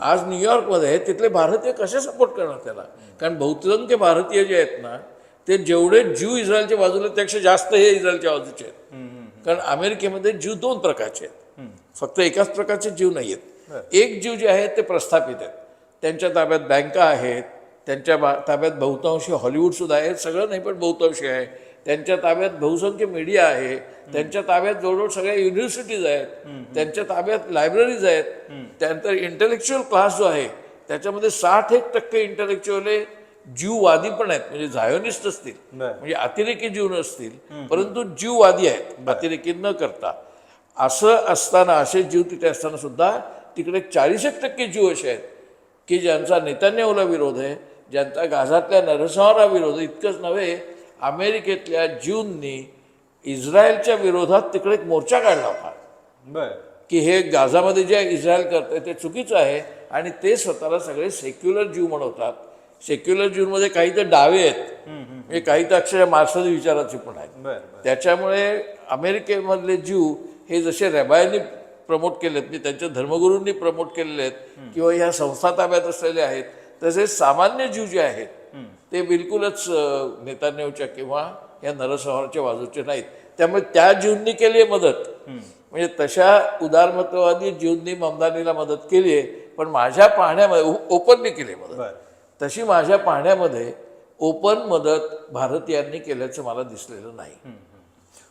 आज न्यूयॉर्कमध्ये तिथले भारतीय कसे सपोर्ट करणार त्याला? कारण बहुसंख्य भारतीय जे आहेत ना ते जेवढे ज्यू इस्रायलच्या बाजूला आहेत, त्यापेक्षा जास्त हे इस्रायलच्या बाजूचे आहेत. कारण अमेरिकेमध्ये जीव दोन प्रकारचे आहेत. फक्त एकाच प्रकारचे जीव नाही आहेत. एक जीव जे आहेत ते प्रस्थापित आहेत. त्यांच्या ताब्यात बँका आहेत त्यांच्या बा ताब्यात बहुतांशी हॉलिवूड सुद्धा आहे सगळं नाही पण बहुतांशी आहे. त्यांच्या ताब्यात बहुसंख्य मीडिया आहे. त्यांच्या ताब्यात जवळजवळ सगळ्या युनिव्हर्सिटीज आहेत. त्यांच्या ताब्यात लायब्ररीज आहेत. त्यानंतर इंटेलेक्च्युअल क्लास जो आहे त्याच्यामध्ये साठ एक टक्के इंटेलेक्च्युअल जीववादी पण आहेत. म्हणजे झायोनिस्ट असतील. म्हणजे अतिरेकी जीव नसतील परंतु जीववादी आहेत. अतिरेकी न करता. असं असताना असे जीव तिथे असताना सुद्धा तिकडे चाळीस एक टक्के जीव असे आहेत की ज्यांचा नेतान्याहूला विरोध आहे ज्यांचा गाझातल्या नरसंहारा विरोध इतकंच नव्हे अमेरिकेतल्या ज्यूंनी इस्रायलच्या विरोधात तिकडे एक मोर्चा काढला होता. बर. की हे गाझामध्ये जे इस्रायल करतंय ते चुकीचं आहे आणि ते स्वतःला सगळे सेक्युलर ज्यू म्हणवतात सेक्युलर ज्यूमध्ये काही तर डावे आहेत. म्हणजे काही तर अक्षरशः मार्क्सवादी विचाराचे पण आहेत. त्याच्यामुळे अमेरिकेमधले ज्यू हे जसे रेबायांनी प्रमोट केलेत म्हणजे त्यांच्या धर्मगुरूंनी प्रमोट केलेले आहेत किंवा ह्या संस्था ताब्यात असलेले आहेत तसे सामान्य ज्यू जे आहेत ते बिलकुलच अं, नेतान्याहूच्या किंवा या नरसंहाराच्या बाजूचे नाहीत. त्यामुळे त्या ज्यूंनी केली आहे मदत. म्हणजे तशा उदारमतवादी ज्यूंनी ममदानीला मदत केली आहे पण माझ्या पाहण्यामध्ये ओपनली केली आहे मदत. तशी माझ्या पाहण्यामध्ये ओपन मदत भारतीयांनी केल्याचं मला दिसलेलं नाही.